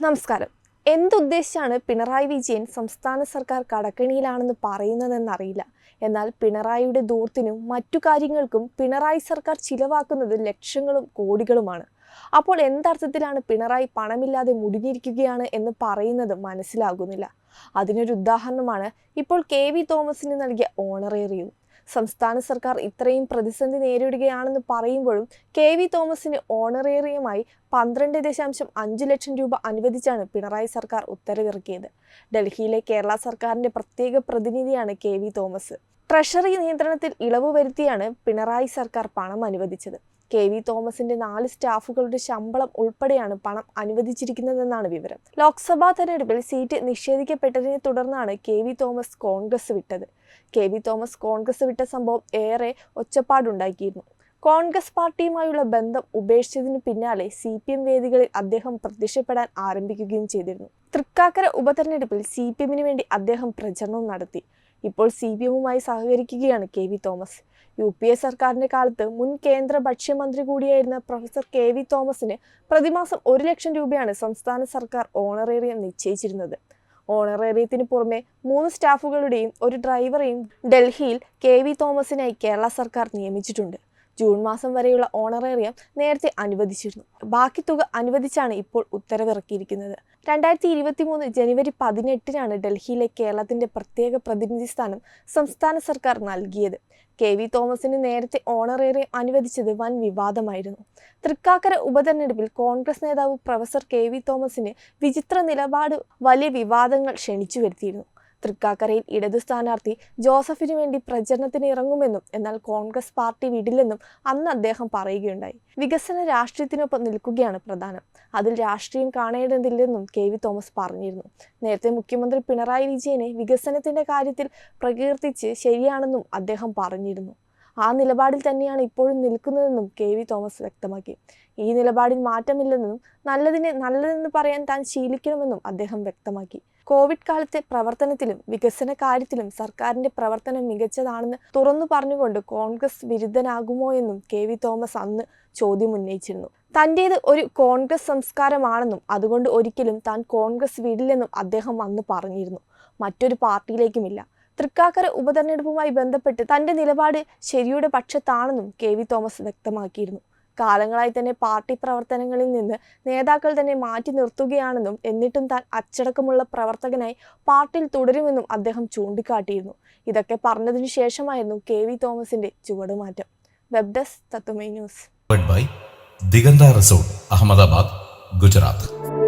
നമസ്കാരം. എന്തുദ്ദേശിച്ചാണ് പിണറായി വിജയൻ സംസ്ഥാന സർക്കാർ കടക്കണിയിലാണെന്ന് പറയുന്നതെന്നറിയില്ല. എന്നാൽ പിണറായിയുടെ ദൂർത്തിനും മറ്റു കാര്യങ്ങൾക്കും പിണറായി സർക്കാർ ചിലവാക്കുന്നത് ലക്ഷങ്ങളും കോടികളുമാണ്. അപ്പോൾ എന്തർത്ഥത്തിലാണ് പിണറായി പണമില്ലാതെ മുടിഞ്ഞിരിക്കുകയാണ് എന്ന് പറയുന്നത് മനസ്സിലാകുന്നില്ല. അതിനൊരു ഉദാഹരണമാണ് ഇപ്പോൾ കെ വി തോമസിന് നൽകിയ ഓണറേറിയവും സംസ്ഥാന സർക്കാർ ഇത്രയും പ്രതിസന്ധി നേരിടുകയാണെന്ന് പറയുമ്പോഴും കെ വി തോമസിന് ഓണറേറിയമായി പന്ത്രണ്ട് ദശാംശം അഞ്ച് ലക്ഷം രൂപ അനുവദിച്ചാണ് പിണറായി സർക്കാർ ഉത്തരവിറക്കിയത്. ഡൽഹിയിലെ കേരള സർക്കാരിന്റെ പ്രത്യേക പ്രതിനിധിയാണ് കെ വി തോമസ്. ട്രഷറി നിയന്ത്രണത്തിൽ ഇളവ് വരുത്തിയാണ് പിണറായി സർക്കാർ പണം അനുവദിച്ചത്. കെ വി തോമസിന്റെ നാല് സ്റ്റാഫുകളുടെ ശമ്പളം ഉൾപ്പെടെയാണ് പണം അനുവദിച്ചിരിക്കുന്നതെന്നാണ് വിവരം. ലോക്സഭാ തെരഞ്ഞെടുപ്പിൽ സീറ്റ് നിഷേധിക്കപ്പെട്ടതിനെ തുടർന്നാണ് കെ വി തോമസ് കോൺഗ്രസ് വിട്ടത്. കെ വി തോമസ് കോൺഗ്രസ് വിട്ട സംഭവം ഏറെ ഒച്ചപ്പാടുണ്ടാക്കിയിരുന്നു. കോൺഗ്രസ് പാർട്ടിയുമായുള്ള ബന്ധം ഉപേക്ഷിച്ചതിനു പിന്നാലെ സി പി എം വേദികളിൽ അദ്ദേഹം പ്രത്യക്ഷപ്പെടാൻ ആരംഭിക്കുകയും ചെയ്തിരുന്നു. തൃക്കാക്കര ഉപതെരഞ്ഞെടുപ്പിൽ സി പി എമ്മിന് വേണ്ടി അദ്ദേഹം പ്രചരണവും നടത്തി. ഇപ്പോൾ സി പി എമ്മുമായി സഹകരിക്കുകയാണ് K V Thomas. U P A സർക്കാരിന്റെ കാലത്ത് മുൻ കേന്ദ്ര ഭക്ഷ്യമന്ത്രി കൂടിയായിരുന്ന പ്രൊഫസർ കെ വി തോമസിന് പ്രതിമാസം ഒരു ലക്ഷം രൂപയാണ് സംസ്ഥാന സർക്കാർ ഓണറേറിയം നിശ്ചയിച്ചിരുന്നത്. ഓണറേറിയത്തിന് പുറമെ മൂന്ന് സ്റ്റാഫുകളുടെയും ഒരു ഡ്രൈവറെയും ഡൽഹിയിൽ കെ വി തോമസിനായി കേരള സർക്കാർ നിയമിച്ചിട്ടുണ്ട്. ജൂൺ മാസം വരെയുള്ള ഓണറേറിയം നേരത്തെ അനുവദിച്ചിരുന്നു. ബാക്കി തുക അനുവദിച്ചാണ് ഇപ്പോൾ ഉത്തരവിറക്കിയിരിക്കുന്നത്. രണ്ടായിരത്തി ഇരുപത്തി മൂന്ന് ജനുവരി പതിനെട്ടിനാണ് ഡൽഹിയിലെ കേരളത്തിന്റെ പ്രത്യേക പ്രതിനിധി സ്ഥാനം സംസ്ഥാന സർക്കാർ നൽകിയത്. കെ വി തോമസിന് നേരത്തെ ഓണറേറിയം അനുവദിച്ചത് വൻ വിവാദമായിരുന്നു. തൃക്കാക്കര ഉപതെരഞ്ഞെടുപ്പിൽ കോൺഗ്രസ് നേതാവ് പ്രൊഫസർ കെ വി തോമസിന് വിചിത്ര നിലപാട് വലിയ വിവാദങ്ങൾ ക്ഷണിച്ചു വരുത്തിയിരുന്നു. തൃക്കാക്കരയിൽ ഇടതു സ്ഥാനാർത്ഥി ജോസഫിനു വേണ്ടി പ്രചരണത്തിന് ഇറങ്ങുമെന്നും എന്നാൽ കോൺഗ്രസ് പാർട്ടി വിടില്ലെന്നും അന്ന് അദ്ദേഹം പറയുകയുണ്ടായി. വികസന രാഷ്ട്രീയത്തിനൊപ്പം നിൽക്കുകയാണ് പ്രധാനം. അതിൽ രാഷ്ട്രീയം കാണേണ്ടതില്ലെന്നും കെ വി തോമസ് പറഞ്ഞിരുന്നു. നേരത്തെ മുഖ്യമന്ത്രി പിണറായി വിജയനെ വികസനത്തിന്റെ കാര്യത്തിൽ പ്രകീർത്തിച്ച് ശരിയാണെന്നും അദ്ദേഹം പറഞ്ഞിരുന്നു. ആ നിലപാടിൽ തന്നെയാണ് ഇപ്പോഴും നിൽക്കുന്നതെന്നും കെ വി തോമസ് വ്യക്തമാക്കി. ഈ നിലപാടിൽ മാറ്റമില്ലെന്നും നല്ലതിനെ നല്ലതെന്ന് പറയാൻ താൻ ശീലിക്കണമെന്നും അദ്ദേഹം വ്യക്തമാക്കി. കോവിഡ് കാലത്തെ പ്രവർത്തനത്തിലും വികസന കാര്യത്തിലും സർക്കാരിന്റെ പ്രവർത്തനം മികച്ചതാണെന്ന് തുറന്നു പറഞ്ഞുകൊണ്ട് കോൺഗ്രസ് വിരുദ്ധനാകുമോ എന്നും കെ വി തോമസ് അന്ന് ചോദ്യം ഉന്നയിച്ചിരുന്നു. തന്റേത് ഒരു കോൺഗ്രസ് സംസ്കാരമാണെന്നും അതുകൊണ്ട് ഒരിക്കലും താൻ കോൺഗ്രസ് വിടില്ലെന്നും അദ്ദേഹം അന്ന് പറഞ്ഞിരുന്നു. മറ്റൊരു പാർട്ടിയിലേക്കുമില്ല. തൃക്കാക്കര ഉപതെരഞ്ഞെടുപ്പുമായി ബന്ധപ്പെട്ട് തന്റെ നിലപാട് ശരിയുടെ പക്ഷത്താണെന്നും കെ വി തോമസ് വ്യക്തമാക്കിയിരുന്നു. കാലങ്ങളായി തന്നെ പാർട്ടി പ്രവർത്തനങ്ങളിൽ നിന്ന് നേതാക്കൾ തന്നെ മാറ്റി നിർത്തുകയാണെന്നും എന്നിട്ടും താൻ അച്ചടക്കമുള്ള പ്രവർത്തകനായി പാർട്ടിയിൽ തുടരുമെന്നും അദ്ദേഹം ചൂണ്ടിക്കാട്ടിയിരുന്നു. ഇതൊക്കെ പറഞ്ഞതിനു ശേഷമായിരുന്നു കെ വി തോമസിന്റെ ചുവടുമാറ്റം. വെബ് ഡെസ്ക് തത്തുമൈ ന്യൂസ്. ദിഗന്ത റിസോർട്ട് അഹമ്മദാബാദ് ഗുജറാത്ത്.